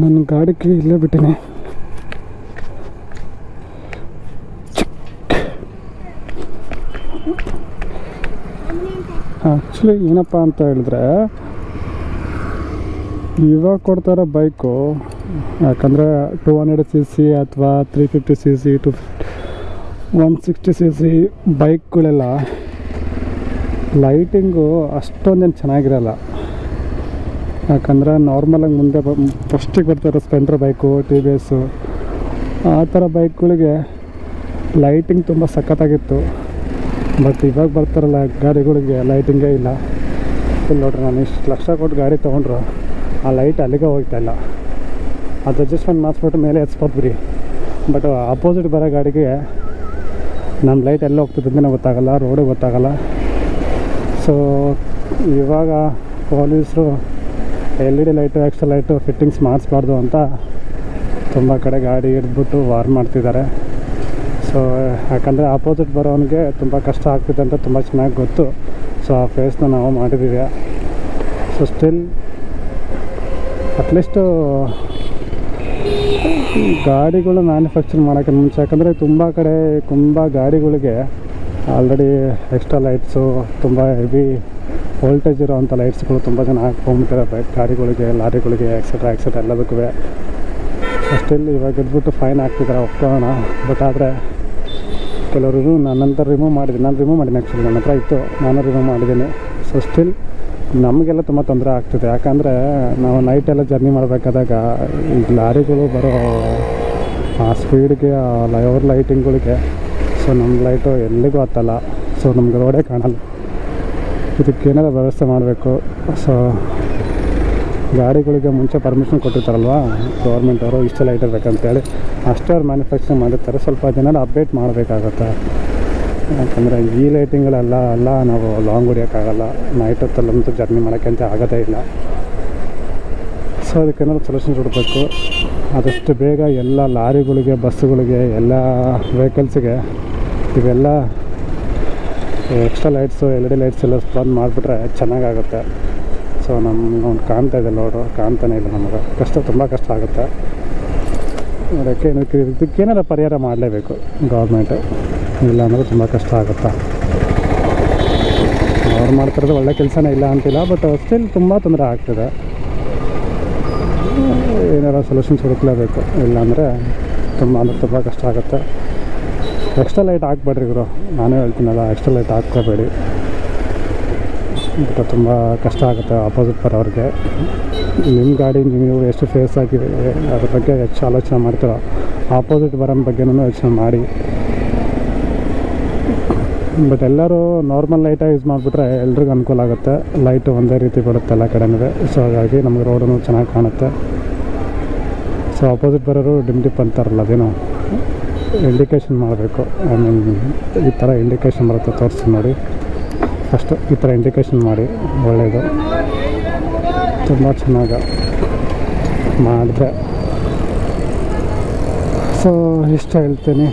ನನ್ನ ಗಾಡಿಗೆ ಇಲ್ಲೇ ಬಿಟ್ಟಿನಿ. ಆ್ಯಕ್ಚುಲಿ ಏನಪ್ಪ ಅಂತ ಹೇಳಿದ್ರೆ, ಇವಾಗ ಕೊಡ್ತಾರೋ ಬೈಕು ಯಾಕಂದರೆ ಟೂ ಹಂಡ್ರೆಡ್ ಸಿ ಸಿ ಅಥವಾ three fifty C C to one sixty C C ಬೈಕ್ಗಳೆಲ್ಲ lighting ಅಷ್ಟೊಂದೇನು ಚೆನ್ನಾಗಿರಲ್ಲ. ಯಾಕಂದರೆ ನಾರ್ಮಲಾಗಿ ಮುಂದೆ ಬ ಫಸ್ಟಿಗೆ ಬರ್ತಾರೆ Splendor bike T V S ಆ ಥರ ಬೈಕ್ಗಳಿಗೆ ಲೈಟಿಂಗ್ ತುಂಬ ಸಖತ್ತಾಗಿತ್ತು. ಬಟ್ ಇವಾಗ ಬರ್ತಾರಲ್ಲ ಗಾಡಿಗಳಿಗೆ ಲೈಟಿಂಗೇ ಇಲ್ಲ. ಇಲ್ಲಿ ನೋಡ್ರಿ ನಾನು ಇಷ್ಟು ಲಕ್ಷ ಕೊಟ್ಟು ಗಾಡಿ ತೊಗೊಂಡ್ರು, ಆ ಲೈಟ್ ಅಲ್ಲಿಗೆ ಹೋಗ್ತಾ ಇಲ್ಲ. ಅದು ಅಡ್ಜಸ್ಟ್ಮೆಂಟ್ ಮಾಡಿಸ್ಬಿಟ್ಟು ಮೇಲೆ ಎತ್ಸ್ಬೋದು ಬಟ್ ಅಪೋಸಿಟ್ ಬರೋ ಗಾಡಿಗೆ ನಮ್ಮ ಲೈಟ್ ಎಲ್ಲ ಹೋಗ್ತದೆ ನಾವು ಗೊತ್ತಾಗಲ್ಲ ರೋಡು ಗೊತ್ತಾಗಲ್ಲ. ಸೊ ಇವಾಗ ಪೊಲೀಸರು L E D light extra light fittings ಮಾಡಿಸ್ಬಾರ್ದು ಅಂತ ತುಂಬ ಕಡೆ ಗಾಡಿ ಇಟ್ಬಿಟ್ಟು ವಾರ್ ಮಾಡ್ತಿದ್ದಾರೆ. ಸೊ ಯಾಕಂದರೆ ಆಪೋಸಿಟ್ ಬರೋನಿಗೆ ತುಂಬ ಕಷ್ಟ ಆಗ್ತಿದೆ ಅಂತ ತುಂಬ ಚೆನ್ನಾಗಿ ಗೊತ್ತು. ಸೊ ಆ ಫೇಸ್ನ ನಾವು ಮಾಡಿದ್ದೀವಿ ಸೊ ಸ್ಟಿಲ್ ಅಟ್ಲೀಸ್ಟು ಗಾಡಿಗಳು ಮ್ಯಾನುಫ್ಯಾಕ್ಚರ್ ಮಾಡೋಕ್ಕೆ ಮುಂಚೆ, ಯಾಕಂದರೆ ತುಂಬ ಕಡೆ ತುಂಬ ಗಾಡಿಗಳಿಗೆ ಆಲ್ರೆಡಿ ಎಕ್ಸ್ಟ್ರಾ ಲೈಟ್ಸು ತುಂಬ ಹೆವಿ ವೋಲ್ಟೇಜ್ ಇರೋವಂಥ ಲೈಟ್ಸ್ಗಳು ತುಂಬ ಜನ ಹಾಕ್ಕೊಂಬಿಟ್ಟಿದ್ದಾರೆ ಬೈಕ್ ಗಾಡಿಗಳಿಗೆ, ಲಾರಿಗಳಿಗೆ ಎಕ್ಸೆಟ್ರಾ ಎಕ್ಸೆಟ್ರಾ ಎಲ್ಲದಕ್ಕೂ. ಸ್ಟಿಲ್ ಇವಾಗ ಇದ್ಬಿಟ್ಟು ಫೈನ್ ಹಾಕ್ತಿದ್ದಾರೆ ಒಪ್ಕೋಣ ಬಟ್ ಆದರೆ ಕೆಲವರು ನನ್ನಂತರ ರಿಮೂವ್ ಮಾಡಿದ್ದೀನಿ ನಾನು ರಿಮೂವ್ ಮಾಡಿದ್ದೀನಿ ಆ್ಯಕ್ಚುಲಿ ನನ್ನ ಹತ್ರ ಇತ್ತು. ನಾನು ರಿಮೂವ್ ಮಾಡಿದ್ದೀನಿ. ಸೊ ಸ್ಟಿಲ್ ನಮಗೆಲ್ಲ ತುಂಬ ತೊಂದರೆ ಆಗ್ತಿದೆ. ಯಾಕಂದರೆ ನಾವು ನೈಟೆಲ್ಲ ಜರ್ನಿ ಮಾಡಬೇಕಾದಾಗ ಈಗ ಲಾರಿಗಳು ಬರೋ ಆ ಸ್ಪೀಡ್ಗೆ ಆ ಲೈವರ್ ಲೈಟಿಂಗ್ಗಳಿಗೆ ಸೊ ನಮ್ಮ ಲೈಟು ಎಲ್ಲಿಗೂ ಹತ್ತಲ್ಲ. ಸೊ ನಮ್ಗೆ ರೋಡೇ ಕಾಣಲ್ಲ. ಇದಕ್ಕೇನಾರ ವ್ಯವಸ್ಥೆ ಮಾಡಬೇಕು. ಸೊ ಗಾಡಿಗಳಿಗೆ ಮುಂಚೆ ಪರ್ಮಿಷನ್ ಕೊಟ್ಟಿರ್ತಾರಲ್ವಾ ಗೌರ್ಮೆಂಟ್ ಅವರು ಇಷ್ಟೆಲ್ಲ ಇಟ್ಟಿರ್ಬೇಕಂತೇಳಿ, ಅಷ್ಟೇ ಅವ್ರು ಮ್ಯಾನುಫ್ಯಾಕ್ಚರಿಂಗ್ ಮಾಡಿರ್ತಾರೆ. ಸ್ವಲ್ಪ ಜನರು ಅಪ್ಡೇಟ್ ಮಾಡಬೇಕಾಗತ್ತೆ. ಯಾಕಂದರೆ ಈ ಲೈಟಿಂಗಳೆಲ್ಲ ಎಲ್ಲ ನಾವು ಲಾಂಗ್ ಹೊಡಿಯೋಕ್ಕಾಗಲ್ಲ. ನೈಟ್ ಹೊತ್ತಲ್ಲಂತೂ ಜರ್ನಿ ಮಾಡೋಕ್ಕೆ ಅಂತ ಆಗೋದೇ ಇಲ್ಲ. ಸೊ ಅದಕ್ಕೇನಾದ್ರು ಸೊಲ್ಯೂಷನ್ ಹುಡಬೇಕು. ಆದಷ್ಟು ಬೇಗ ಎಲ್ಲ ಲಾರಿಗಳಿಗೆ, ಬಸ್ಸುಗಳಿಗೆ, ಎಲ್ಲ ವೆಹಿಕಲ್ಸಿಗೆ ಇವೆಲ್ಲ extra lights L D lights ಎಲ್ಲ ಬಂದ್ ಮಾಡಿಬಿಟ್ರೆ ಚೆನ್ನಾಗಾಗುತ್ತೆ. ಸೊ ನಮ್ಮ ಒಂದು ಕಾಣ್ತಾ ಇದೆ ನೋಡು, ಕಾಣ್ತಾನೆ ಇಲ್ಲ ನಮಗೆ. ಕಷ್ಟ, ತುಂಬ ಕಷ್ಟ ಆಗುತ್ತೆ. ಅದಕ್ಕೆ ಇದಕ್ಕೆ, ಇದಕ್ಕೇನಾರ ಪರಿಹಾರ ಮಾಡಲೇಬೇಕು ಗೌರ್ಮೆಂಟು ಇಲ್ಲ ಅಂದರೆ ತುಂಬ ಕಷ್ಟ ಆಗುತ್ತೆ? ಅವ್ರು ಮಾಡ್ತಿರೋದು ಒಳ್ಳೆ ಕೆಲಸನೇ ಇಲ್ಲ ಅಂತಿಲ್ಲ ಬಟ್ ಸ್ಟಿಲ್ ತುಂಬ ತೊಂದರೆ ಆಗ್ತಿದೆ. ಏನಾರ ಸೊಲ್ಯೂಷನ್ಸ್ ಹುಡುಕ್ಲೇಬೇಕು. ಇಲ್ಲಾಂದರೆ ತುಂಬ, ಅಂದರೆ ತುಂಬ ಕಷ್ಟ ಆಗುತ್ತೆ. ಎಕ್ಸ್ಟ್ರಾ ಲೈಟ್ ಹಾಕ್ಬೇಡ್ರಿ ಗುರು. ನಾನೇ ಹೇಳ್ತೀನಲ್ಲ ಎಕ್ಸ್ಟ್ರಾ ಲೈಟ್ ಹಾಕ್ಕೋಬೇಡಿ. ಬಟ್ ತುಂಬ ಕಷ್ಟ ಆಗುತ್ತೆ ಆಪೋಸಿಟ್ ಬರೋರಿಗೆ. ನಿಮ್ಮ ಗಾಡಿ ನೀವು ಎಷ್ಟು ಫೇಸ್ ಆಗಿದೆ ಅದ್ರ ಬಗ್ಗೆ ಹೆಚ್ಚು ಆಲೋಚನೆ ಮಾಡ್ತೀರೋ? ಆಪೋಸಿಟ್ ಬರೋ ಬಗ್ಗೆನೂ ಯೋಚನೆ ಮಾಡಿ. ಬಟ್ ಎಲ್ಲರೂ ನಾರ್ಮಲ್ ಲೈಟಾಗಿ ಯೂಸ್ ಮಾಡಿಬಿಟ್ರೆ ಎಲ್ರಿಗೂ ಅನುಕೂಲ ಆಗುತ್ತೆ. ಲೈಟು ಒಂದೇ ರೀತಿ ಬರುತ್ತೆ ಎಲ್ಲ ಕಡೆನೂ. ಸೊ ಹಾಗಾಗಿ ನಮಗೆ ರೋಡೂ ಚೆನ್ನಾಗಿ ಕಾಣುತ್ತೆ. ಸೊ ಆಪೋಸಿಟ್ ಬರೋರು ಡಿಮ್ ಡಿಪ್ ಅಂತಾರಲ್ಲ ಅದೇನು. ಇಂಡಿಕೇಶನ್ ಮಾಡಬೇಕು. ಐ ಮೀನ್ ಈ ಥರ ಇಂಡಿಕೇಶನ್ ಬರುತ್ತೆ, ತೋರಿಸಿ ನೋಡಿ. ಫಸ್ಟು ಈ ಥರ ಇಂಡಿಕೇಶನ್ ಮಾಡಿ ಒಳ್ಳೆಯದು ತುಂಬ ಚೆನ್ನಾಗಿ ಮಾಡಿದ್ರೆ. ಸೊ ಇಷ್ಟ ಹೇಳ್ತೀನಿ.